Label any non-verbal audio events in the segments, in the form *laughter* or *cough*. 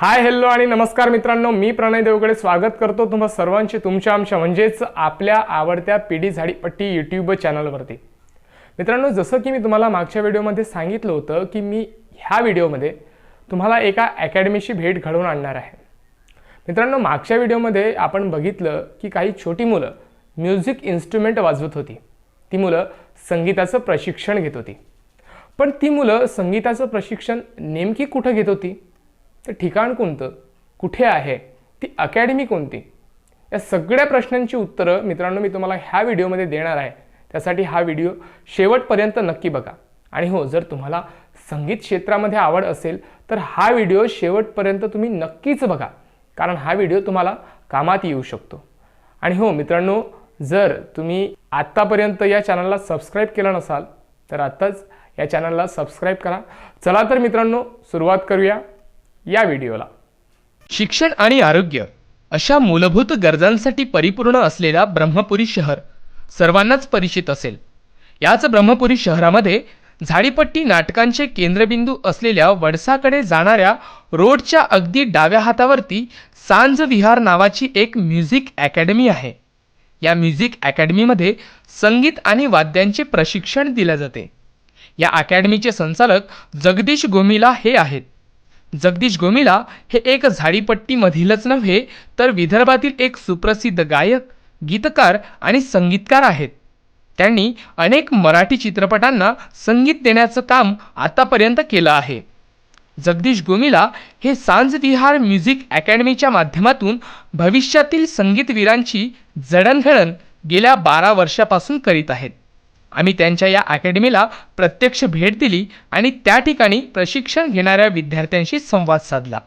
Hi hello आणि नमस्कार मित्रांनो. मी प्रणय देवगडे स्वागत करतो तुम्हा सर्वांचे तुमच्या आमच्या म्हणजेच आपल्या आवडत्या पिढी झाडीपट्टी यूट्यूब चॅनलवरती मित्रांनो जसं की मी तुम्हाला मागच्या व्हिडिओमध्ये सांगितलं होतं की मी ह्या व्हिडिओमध्ये तुम्हाला एका अकॅडमीशी भेट घडवून आणणार आहे. मित्रांनो मागच्या व्हिडिओमध्ये आपण बघितलं की काही छोटी मुलं म्युझिक इन्स्ट्रुमेंट वाजवत होती. ती मुलं संगीताचं प्रशिक्षण घेत होती. पण ती मुलं संगीताचं प्रशिक्षण नेमकी कुठं घेत होती? तर ठिकाण कोणतं? कुठे आहे? ती अकॅडमी कोणती? या सगळ्या प्रश्नांची उत्तरं मित्रांनो मी तुम्हाला ह्या व्हिडिओमध्ये देणार आहे. त्यासाठी हा व्हिडिओ शेवटपर्यंत नक्की बघा. आणि हो जर तुम्हाला संगीत क्षेत्रामध्ये आवड असेल तर हा व्हिडिओ शेवटपर्यंत तुम्ही नक्कीच बघा. कारण हा व्हिडिओ तुम्हाला कामात येऊ शकतो. आणि हो मित्रांनो जर तुम्ही आत्तापर्यंत या चॅनलला सबस्क्राईब केलं नसाल तर आत्ताच या चॅनलला सबस्क्राईब करा. चला तर मित्रांनो सुरुवात करूया. या व्हिडिओला. शिक्षण आणि आरोग्य अशा मूलभूत गरजांसाठी परिपूर्ण असलेला ब्रह्मपुरी शहर सर्वांनाच परिचित असेल. याच ब्रह्मपुरी शहरामध्ये झाडीपट्टी नाटकांचे केंद्रबिंदू असलेल्या वडसाकडे जाणाऱ्या रोडच्या अगदी डाव्या हातावरती सांज विहार नावाची एक म्युझिक अकॅडमी आहे. या म्युझिक अकॅडमीमध्ये संगीत आणि वाद्यांचे प्रशिक्षण दिले जाते. या अकॅडमीचे संचालक जगदीश गोमिला हे आहेत. जगदीश गोमिला हे एक झाडीपट्टीमधीलच नव्हे तर विदर्भातील एक सुप्रसिद्ध गायक गीतकार आणि संगीतकार आहेत. त्यांनी अनेक मराठी चित्रपटांना संगीत देण्याचं काम आतापर्यंत केलं आहे. जगदीश गोमिला हे सांज विहार म्युझिक अकॅडमीच्या माध्यमातून भविष्यातील संगीतवीरांची जडणघडण गेल्या बारा वर्षापासून करीत आहेत. आम्ही त्यांच्या या अकॅडमीला प्रत्यक्ष भेट दिली आणि त्या ठिकाणी प्रशिक्षण घेणाऱ्या विद्यार्थ्यांशी संवाद साधला.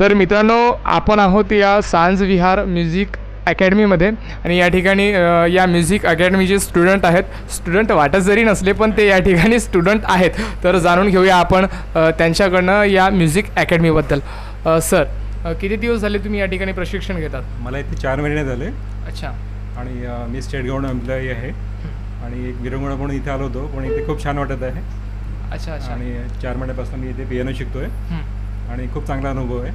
तर मित्रांनो आपण आहोत या सांज विहार म्युझिक अकॅडमीमध्ये आणि या ठिकाणी या म्युझिक अकॅडमीचे स्टुडंट आहेत. स्टुडंट वाटत जरी नसले पण ते या ठिकाणी स्टुडंट आहेत. तर जाणून घेऊया आपण त्यांच्याकडनं या म्युझिक अकॅडमीबद्दल सर किती दिवस झाले तुम्ही या ठिकाणी प्रशिक्षण घेतात? मला इथे चार महिने झाले. अच्छा. आणि मी स्टेट गव्हर्नमेंट एम्प्लॉई आहे. आणि एक विरंगुळा म्हणून इथे आलो होतो पण इथे खूप छान वाटत आहे. अच्छा अच्छा. आणि चार महिन्यापासून मी इथे पियानो शिकतोय. आणि खूप चांगला अनुभव आहे.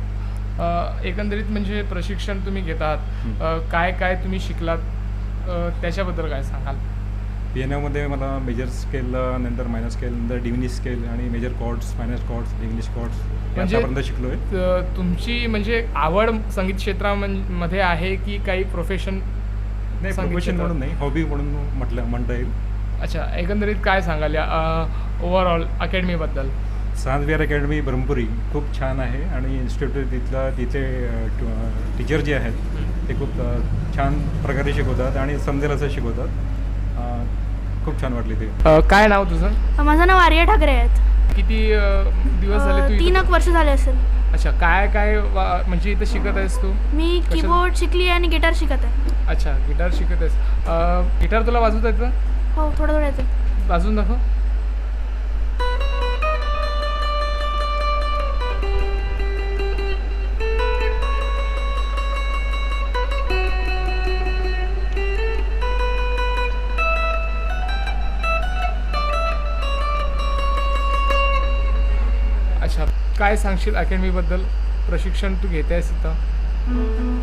एकंदरीत म्हणजे प्रशिक्षण तुम्ही घेत आहात अ, काय काय तुम्ही शिकलात? त्याच्याबद्दल काय सांगाल? पियानोमध्ये मला मेजर स्केल नंतर मायनर स्केल नंतर डिव्हिनी स्केल आणि major chords minor chords English chords आतापर्यंत शिकलो आहे तुमची म्हणजे आवड संगीत क्षेत्रामध्ये आहे की काही प्रोफेशन नाही प्रोफेशन? म्हणून नाही हॉबी म्हणून म्हटलं म्हणता येईल. अच्छा एकंदरीत काय सांगाल या ओव्हरऑल अकॅडमीबद्दल सांजविहार अकॅडमी ब्रह्मपुरी खूप छान आहे आणि इन्स्टिट्यूट तिथला तिथे टीचर जे आहेत ते खूप छान प्रकारे शिकवतात आणि समजेल असं शिकवतात. खूप छान वाटले ते. काय नाव तुझं? माझं नाव आर्या ठाकरे आहेत. किती दिवस झाले तीन इथं? एक वर्ष झाले असेल. अच्छा काय काय वा- म्हणजे इथं शिकत आहेस तू? मी? कीबोर्ड शिकली आहे आणि गिटार शिकत आहे. अच्छा गिटार शिकत आहेस. गिटार तुला वाजवता येतं? हो थोडं थोडं येते. वाजवून दाखव. काय सांगशील अकॅडमीबद्दल? प्रशिक्षण तू घेते आहेस इथं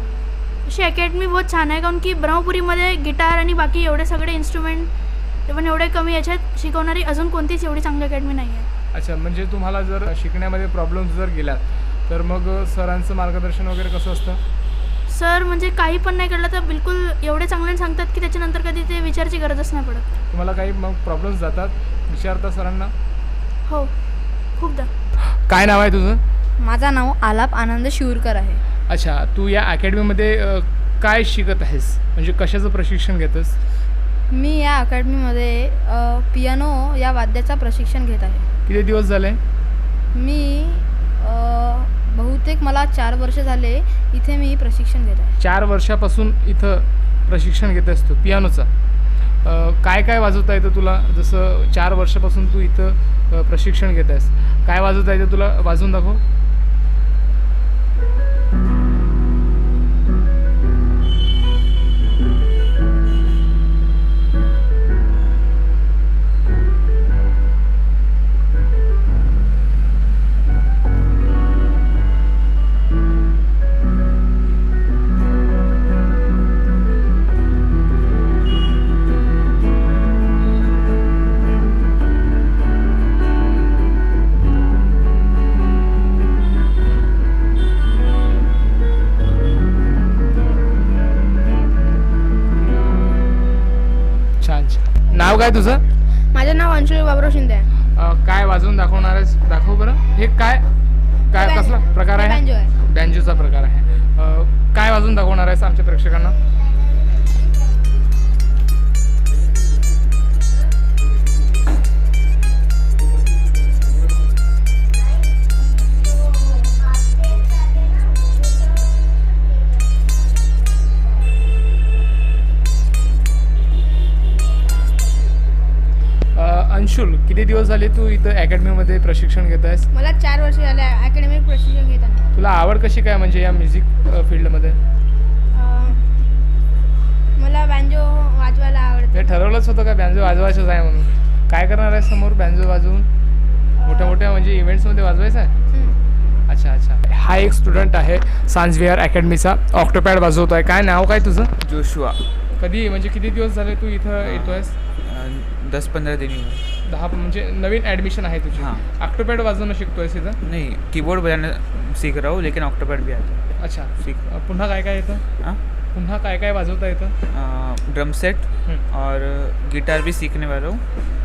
अशी अकॅडमी बहुत छान आहे कारण की ब्रह्मपुरीमध्ये गिटार आणि बाकी एवढे सगळे इन्स्ट्रुमेंट ते पण एवढे कमी याच्यात शिकवणारी अजून कोणतीच एवढी चांगली अकॅडमी नाही आहे अच्छा म्हणजे तुम्हाला जर शिकण्यामध्ये प्रॉब्लेम्स जर गेल्यात तर मग सरांचं मार्गदर्शन वगैरे कसं असतं? सर म्हणजे काही पण नाही कळलं तर बिलकुल एवढे चांगले सांगतात की त्याच्यानंतर कधी ते विचारची गरजच नाही पडत. तुम्हाला काही मग प्रॉब्लेम्स जातात? विचारता सरांना? हो खूपदा. काय नाव आहे तुझं? माझं नाव आलाप आनंद शिवरकर आहे. अच्छा तू या अकॅडमीमध्ये काय शिकत आहेस? म्हणजे कशाचं प्रशिक्षण घेतोस? मी या अकॅडमीमध्ये पियानो या वाद्याचा प्रशिक्षण घेत आहे. किती दिवस झाले? मी अ, बहुतेक मला चार वर्ष झाले इथे मी प्रशिक्षण घेत आहे. चार वर्षापासून इथं प्रशिक्षण घेत असतो पियानोचं. अ, काय काय वाजवता येतं तुला? जसं चार वर्षापासून तू इथं अ, प्रशिक्षण घेत आहेस. काय वाजवता ते तुला? वाजवून दाखव. नाव काय तुझं? माझं नाव अंशुल बाबराव शिंदे आहे. अ, काय वाजवून दाखवणार आहेस? दाखव बरं. हे काय? काय कसला प्रकार आहे? आहे. बँजोचा प्रकार आहे. अ, काय वाजवून दाखवणार आहेस आमच्या प्रेक्षकांना? अंशुल किती दिवस झाले तू इथं अकॅडमीमध्ये प्रशिक्षण घेत आहेस मला चार वर्ष झाले अकॅडमिक प्रशिक्षण घेताना. तुला आवड कशी काय म्हणजे या म्युझिक फील्डमध्ये मला बँजो वाजवायला आवडते. ठरवलंच होतं का बँजो वाजवायचंच आहे म्हणून? काय करणार आहे समोर बँजो वाजवून? मोठ्या मोठ्या म्हणजे इव्हेंट्समध्ये वाजवायचं आहे? हं. अच्छा अच्छा. हा एक स्टुडंट आहे सांजविहार अकॅडमीचा ऑक्टोपॅड वाजवतो आहे काय नाव काय तुझं? जोशुआ. कधी म्हणजे किती दिवस झाले तू इथं येतो आहेस दस पंद्रह दिन. दहा म्हणजे नवीन ॲडमिशन आहे तुझी. हां. ऑक्टोपॅड वाजवणं शिकतोयस इथं नहीं कीबोर्ड बजाना सीख रहा हूँ लेकिन ऑक्टोपैड भी आता है अच्छा. सीख. अ, पुन्हा काय काय येतं? हाँ? पुन्हा काय काय वाजवता येतं? Drum set. और गिटार भी सीखने वाला. हूँ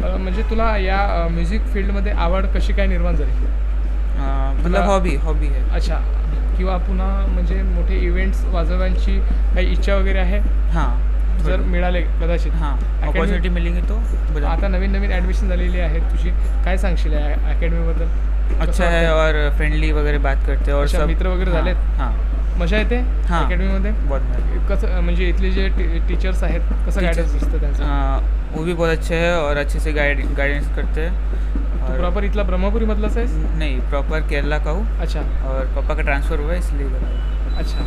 अ, म्हणजे तुला या म्युझिक फील्डमध्ये आवड कशी काय निर्माण झाली? अ, मतलब तुला- हॉबी हॉबी है अच्छा. किंवा पुन्हा म्हणजे मोठे इव्हेंट्स वाजवण्याची काही इच्छा वगैरे आहे? हाँ. जर मिळाले कदाचित. हाँ अपॉर्चुनिटी मिलेंगी तो आता नवीन नवीन ॲडमिशन झालेली आहे तुझी. काय सांगशील अकॅडमीबद्दल अच्छा है और फ्रेंडली वगैरह बात करते हैं और सब मित्र वगैरे झालेत? हाँ. मजा येते हां. अकॅडमीमध्ये बहुत कसं म्हणजे इथले जे टीचर्स आहेत कसं गायडन्स असतं त्यांचं? वो भी बहुत अच्छे हैं और अच्छे से गाइड गाइडेंस करते हैं. तू प्रॉपर इथला ब्रह्मपुरीमधलाच आहेस? नहीं प्रॉपर केरला का हूँ. अच्छा. और पापा का ट्रांसफ़र हुआ है इसलिए। अच्छा.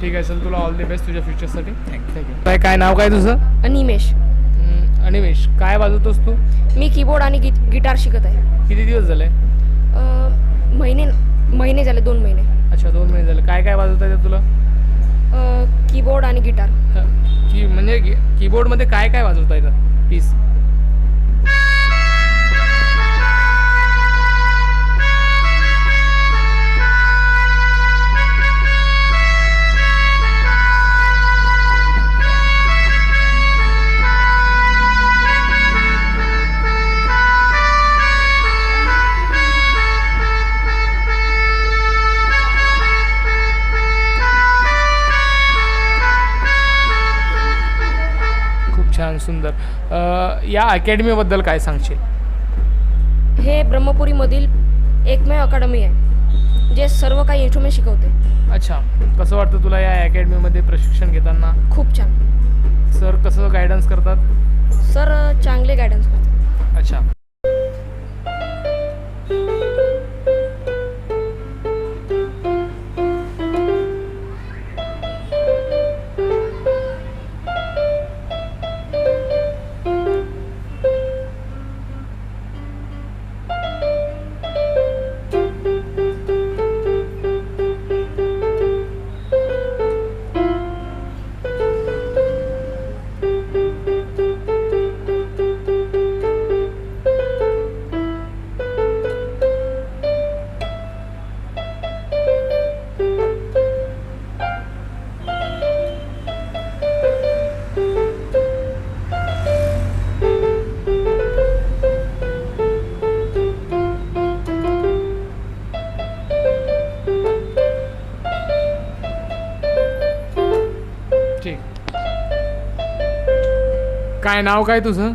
ठीक आहे चल तुला ऑल द बेस्ट तुझ्या फ्युचरसाठी you. थँक्यू काय काय नाव काय तुझं? अनिमेश. हम्म, अनिमेश. काय वाजवतोस तू? मी कीबोर्ड आणि गिट गिटार शिकत आहे. किती दिवस झाले? अ, महिने महिने झाले दोन महिने. अच्छा दोन महिने झाले. काय काय वाजवता येतं तुला? अ, कीबोर्ड आणि गिटार ह, की म्हणजे की- कीबोर्डमध्ये काय काय वाजवता येतं? पीस या अकॅडमीबद्दल काय सांगशील? हे ब्रह्मपुरीमधील एकमेव अकादमी आहे जे सर्व काही इन्स्ट्रुमेंट शिकवते. अच्छा कसं वाटतं तुला या अकॅडमीमध्ये प्रशिक्षण घेताना? खूप छान. सर कसं गायडन्स करतात? सर चांगले गायडन्स काय नाव काय तुझं?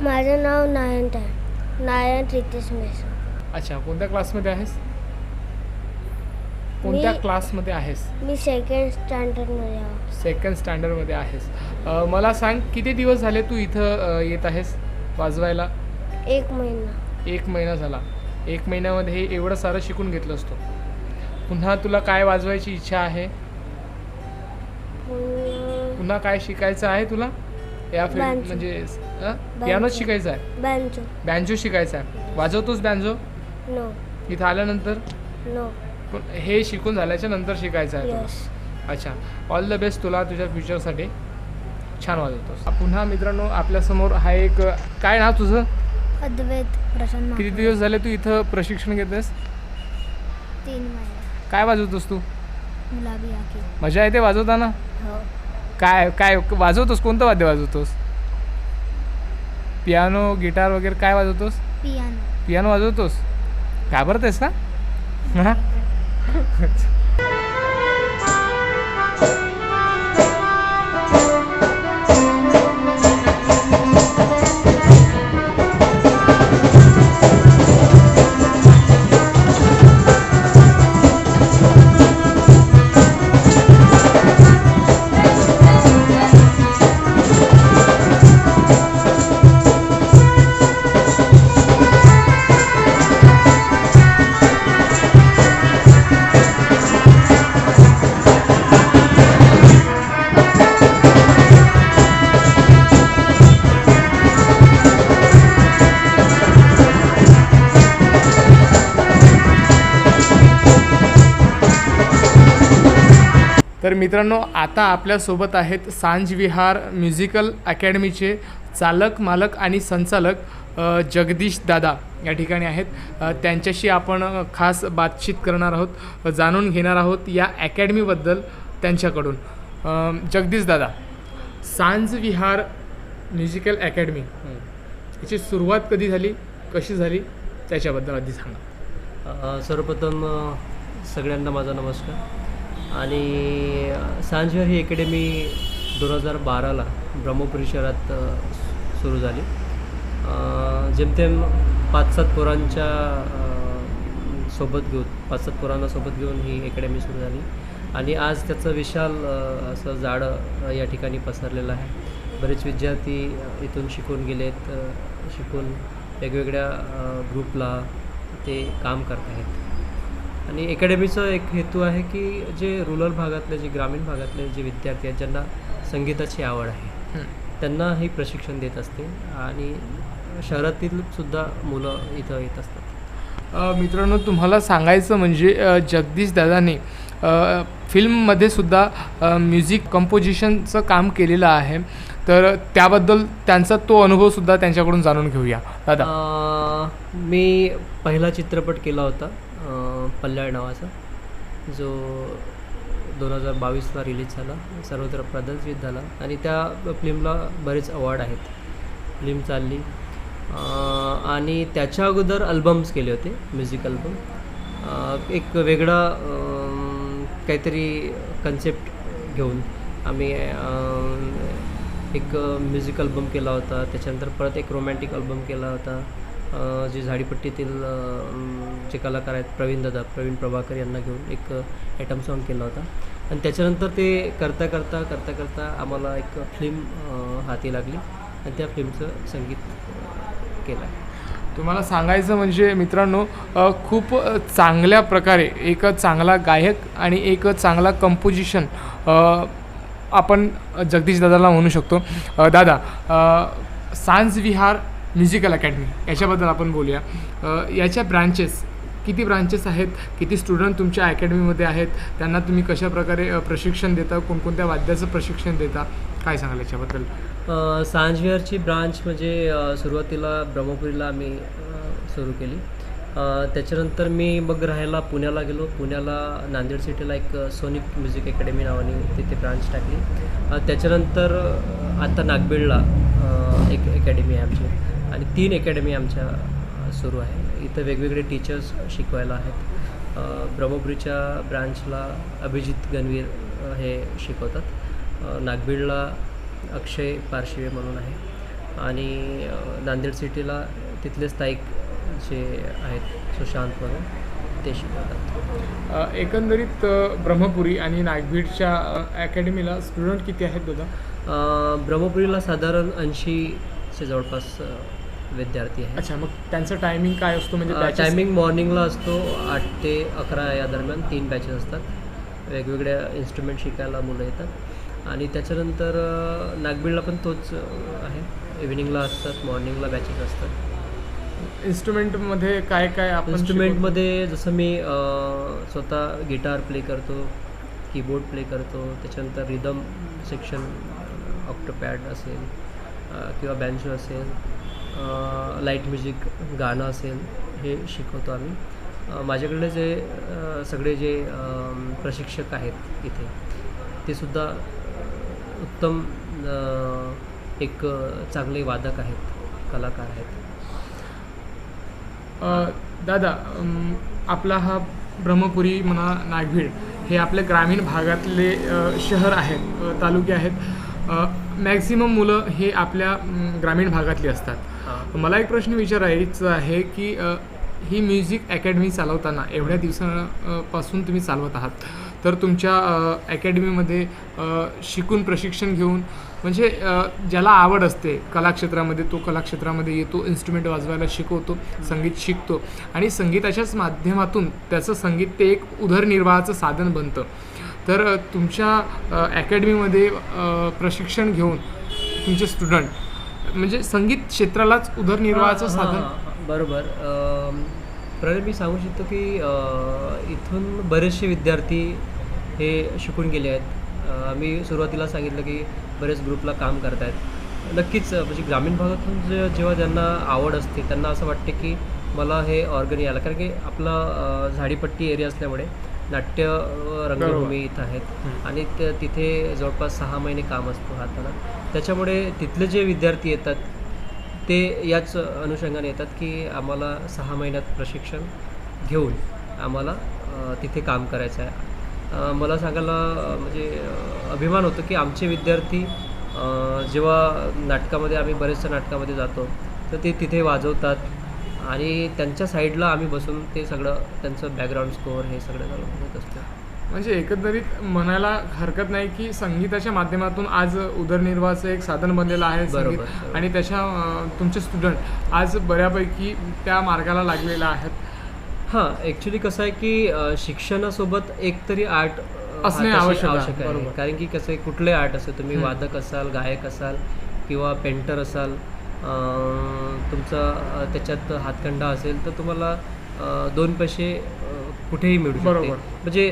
माझं नाव नायंत आहे. नायन रितेश मेसो अच्छा कोणत्या क्लासमध्ये आहेस? कोणत्या क्लासमध्ये आहेस? मी सेकंड स्टँडर्डमध्ये आहो. सेकंड स्टँडर्डमध्ये आहेस. अ, मला सांग किती दिवस झाले तू इथं अ, येत आहेस वाजवायला? एक महिना. एक महिना झाला. एक महिन्यामध्ये हे एवढं सारं शिकून घेतलं असतो. पुन्हा तुला काय वाजवायची इच्छा आहे? पुन्हा पुन्हा काय शिकायचं आहे तुला? या फील्ड. म्हणजे पियानो Banjo. शिकायचं आहे? बँजो शिकायचा आहे. वाजवतोस बँजो नो इथं आल्यानंतर? हे शिकून झाल्याच्यानंतर शिकायचं आहे तुला. अच्छा. ऑल द बेस्ट तुला तुझ्या फ्युचरसाठी छान वाजवतोस. पुन्हा मित्रांनो आपल्यासमोर हा एक काय नाव तुझं? अद्वैत प्रसन्न किती दिवस झाले तू इथं प्रशिक्षण घेतेस तीन काय वाजवतोस तू? मजा येते वाजवताना? हो. काय काय वाजवतोस? कोणतं वाद्य वाजवतोस? पियानो गिटार वगैरे काय वाजवतोस? Piano piano वाजवतोस? घाबरतेस का *laughs* *laughs* मित्रांनो आता आपल्यासोबत आहेत सांज विहार म्युझिकल अकॅडमीचे चालक मालक आणि संचालक जगदीश दादा या ठिकाणी आहेत. त्यांच्याशी आपण खास बातचीत करणार आहोत जाणून घेणार आहोत या अकॅडमीबद्दल त्यांच्याकडून. जगदीश दादा सांज विहार म्युझिकल अकॅडमी याची सुरुवात कधी झाली कशी झाली त्याच्याबद्दल आधी सांगा. सर्वप्रथम सगळ्यांना माझा नमस्कार. आणि सांजवेर ही अकॅडमी दोन हजार बाराला ब्रह्मपुरी शहरात सुरू झाली. जेमतेम पाच सात पोरांच्या सोबत घेऊन पाच सात पोरांना सोबत घेऊन ही अकॅडमी सुरू झाली. आणि आज त्याचं विशाल असं जाळं या ठिकाणी पसरलेलं आहे. बरेच विद्यार्थी इथून शिकून गेलेत शिकून वेगवेगळ्या ग्रुपला ते काम करत आहेत आणि अकॅडमीचा एक हेतू आहे की जे रुरल भागातले जे ग्रामीण भागातले जे विद्यार्थी आहेत ज्यांना संगीताची आवड आहे हं. त्यांना ही प्रशिक्षण देत असते आणि शहरातील सुद्धा मुलं इथं येत असतात. मित्रांनो तुम्हाला सांगायचं म्हणजे जगदीश दादाने फिल्ममध्ये सुद्धा म्युझिक कंपोजिशनचं काम केलेलं आहे. तर त्याबद्दल त्यांचा तो अनुभवसुद्धा त्यांच्याकडून जाणून घेऊया. दादा. मी पहिला चित्रपट केला होता. पल्ल्याळ नावाचा जो दोन हजार बावीसला रिलीज झाला. सर्वत्र प्रदर्शित झाला. आणि त्या फिल्मला बरेच अवॉर्ड आहेत. फिल्म चालली. आणि त्याच्या अगोदर अल्बम्स केले होते म्युझिक अल्बम एक वेगळा काहीतरी कन्सेप्ट घेऊन आम्ही एक म्युझिक अल्बम केला होता. त्याच्यानंतर परत एक रोमॅन्टिक अल्बम केला होता. जे झाडीपट्टीतील जे कलाकार आहेत प्रवीण दादा प्रवीण प्रभाकर यांना घेऊन एक ॲटम सॉन्ग केला होता. आणि त्याच्यानंतर ते करता करता करता करता आम्हाला एक फिल्म हाती लागली आणि त्या फिल्मचं संगीत केलं. आहे तुम्हाला सांगायचं म्हणजे मित्रांनो खूप चांगल्या प्रकारे एक चांगला गायक आणि एक चांगला कंपोजिशन आपण जगदीश दादाला म्हणू शकतो. दादा सांज विहार म्युझिकल अकॅडमी याच्याबद्दल आपण बोलूया. याच्या ब्रांचेस किती ब्रांचेस आहेत? किती स्टुडंट तुमच्या अकॅडमीमध्ये आहेत? त्यांना तुम्ही कशा प्रकारे प्रशिक्षण देता? कोणकोणत्या वाद्याचं प्रशिक्षण देता? काय सांगाल याच्याबद्दल? अ, सांजविहारची ब्रांच म्हणजे सुरुवातीला ब्रह्मपुरीला आम्ही सुरू केली. त्याच्यानंतर मी मग राहायला पुण्याला गेलो. पुण्याला नांदेड सिटीला एक सोनिक म्युझिक अकॅडमी नावाने तिथे ब्रांच टाकली. त्याच्यानंतर आता नागबीडला एक अकॅडमी आहे आमची. आणि तीन अकॅडमी आमच्या सुरू आहे. इथं वेगवेगळे टीचर्स शिकवायला आहेत. ब्रह्मपुरीच्या ब्रांचला अभिजित गणवीर हे शिकवतात. नागबीडला अक्षय पारशिवे म्हणून आहे. आणि नांदेड सिटीला तिथले स्थायिक जे आहेत सुशांत म्हणून ते शिकवतात. एकंदरीत ब्रह्मपुरी आणि नागभीडच्या अकॅडमीला स्टुडंट किती आहेत दादा ब्रह्मपुरीला साधारण ऐंशीचे जवळपास विद्यार्थी आहेत. अच्छा मग त्यांचं टायमिंग काय असतो? म्हणजे? टायमिंग मॉर्निंगला असतो आठ ते अकरा या दरम्यान तीन बॅचेस असतात. वेगवेगळ्या इन्स्ट्रुमेंट शिकायला मुलं येतात. आणि त्याच्यानंतर नागबीडला पण तोच आहे. इव्हिनिंगला असतात मॉर्निंगला बॅचेस असतात. इन्स्ट्रुमेंटमध्ये काय काय आपण? इन्स्ट्रुमेंटमध्ये जसं मी स्वतः गिटार प्ले करतो कीबोर्ड प्ले करतो. त्याच्यानंतर रिदम सेक्शन ऑक्टोपॅड असेल. किंवा बँजो असेल लाइट म्युझिक गाणं असेल हे शिकवतो आम्ही. माझ्याकडे माझ्याकडले जे सगळे जे प्रशिक्षक आहेत इथे ते सुद्धा उत्तम एक चांगले वादक आहेत कलाकार आहेत. दादा आपला हा ब्रह्मपुरी म्हणा नागभीड हे आपल्या ग्रामीण भागातले शहर आहेत तालुके आहेत. मॅक्झिमम मुलं हे आपल्या ग्रामीण भागातली असतात. मला एक प्रश्न विचारायचा आहे की ही म्युझिक अकॅडमी चालवताना एवढ्या दिवसापासून तुम्ही चालवत आहात तर तुमच्या अकॅडमीमध्ये शिकून प्रशिक्षण घेऊन म्हणजे ज्याला आवड असते कलाक्षेत्रामध्ये तो कलाक्षेत्रामध्ये येतो इन्स्ट्रुमेंट वाजवायला शिकवतो संगीत शिकतो आणि संगीताच्याच माध्यमातून त्याचं संगीत ते एक उदरनिर्वाहाचं साधन बनतं. तर तुमच्या अकॅडमीमध्ये प्रशिक्षण घेऊन तुमचे स्टुडंट म्हणजे संगीत क्षेत्रालाच उदरनिर्वाहाचं साधन? बरोबर. प्रणय मी सांगू शकतो की इथून बरेचसे विद्यार्थी हे शिकून गेले आहेत. मी सुरुवातीला सांगितलं की बरेच ग्रुपला काम करत आहेत नक्कीच म्हणजे ग्रामीण भागातून जे जेव्हा ज्यांना आवड असते त्यांना असं वाटते की मला हे ऑर्गन यायला कारण की आपला झाडीपट्टी एरिया असल्यामुळे नाट्य रंगभूमी इथं आहेत. आणि ते तिथे जवळपास सहा महिने काम असतो हाताला त्याच्यामुळे तिथले जे विद्यार्थी येतात ते याच अनुषंगाने येतात की आम्हाला सहा महिन्यात प्रशिक्षण घेऊन आम्हाला तिथे काम करायचं आहे मला सांगायला म्हणजे अभिमान होतो की आमचे विद्यार्थी जेव्हा नाटकामध्ये आम्ही बरेचशा नाटकामध्ये जातो तर ते तिथे वाजवतात. आणि त्यांच्या साईडला आम्ही बसून ते सगळं त्यांचं बॅकग्राऊंड स्कोअर हे सगळं होत असतं म्हणजे एकंदरीत म्हणायला हरकत नाही की संगीताच्या माध्यमातून आज उदरनिर्वाहाचं एक साधन बनलेलं आहे बरोबर. आणि त्याच्या तुमचे स्टुडंट आज बऱ्यापैकी त्या मार्गाला लागलेले आहेत हां ॲक्च्युली कसं आहे की शिक्षणासोबत एक तरी आर्ट असणे आवश्यक आहे, आवश्यक आहे बरोबर. कारण की कसं आहे कुठले आर्ट असेल तुम्ही. वादक असाल गायक असाल किंवा पेंटर असाल तुमचा त्याच्यात हातखंडा असेल तर तुम्हाला दोन पैसे कुठेही मिळू शकते बरोबर. म्हणजे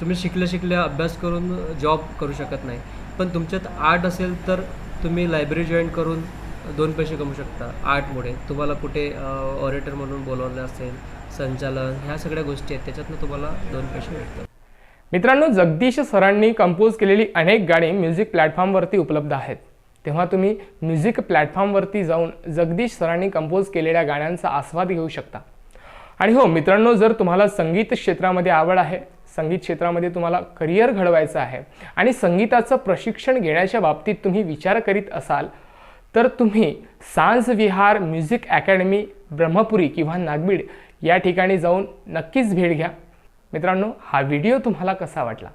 तुम्ही शिकल्या शिकल्या अभ्यास करून जॉब करू शकत नाही. पण तुमच्यात आर्ट असेल तर तुम्ही लायब्ररी जॉईन करून दोन पैसे कमवू शकता. आर्टमुळे. तुम्हाला कुठे ऑरेटर म्हणून बोलवलं असेल संचालन ह्या सगळ्या गोष्टी आहेत. त्याच्यातनं तुम्हाला दोन पैसे मिळतात. मित्रांनो जगदीश सरांनी कंपोज केलेली अनेक गाणी म्युझिक प्लॅटफॉर्मवरती उपलब्ध आहेत. तेव्हा तुम्ही म्युझिक प्लॅटफॉर्मवरती जाऊन जगदीश सरांनी कंपोज केलेल्या गाण्यांचा आस्वाद घेऊ शकता. आणि हो मित्रांनो जर तुम्हाला संगीत क्षेत्रामध्ये आवड आहे संगीत क्षेत्रामध्ये तुम्हाला करिअर घडवायचं आहे आणि संगीताचं प्रशिक्षण घेण्याच्या बाबतीत तुम्ही विचार करीत असाल तर तुम्ही सांज विहार म्युझिक अकॅडमी ब्रह्मपुरी किंवा नागबीड या ठिकाणी जाऊन नक्कीच भेट घ्या. मित्रांनो हा व्हिडिओ तुम्हाला कसा वाटला?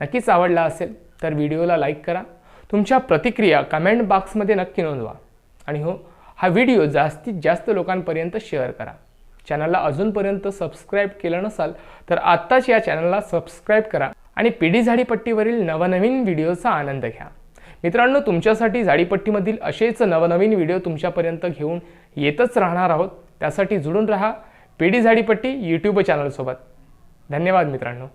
नक्कीच आवडला असेल तर व्हिडिओला लाईक करा. तुमच्या प्रतिक्रिया कमेंट बॉक्समध्ये नक्की नोंदवा. आणि हो हा व्हिडिओ जास्तीत जास्त लोकांपर्यंत शेअर करा. चॅनलला अजूनपर्यंत सबस्क्राईब केलं नसाल तर आत्ताच या चॅनलला सबस्क्राईब करा आणि पिढी झाडीपट्टीवरील नवनवीन व्हिडिओचा आनंद घ्या. मित्रांनो तुमच्यासाठी झाडीपट्टीमधील असेच नवनवीन व्हिडिओ तुमच्यापर्यंत घेऊन येतच राहणार आहोत. त्यासाठी जुळून राहा पिढी झाडीपट्टी यूट्यूब चॅनलसोबत धन्यवाद मित्रांनो.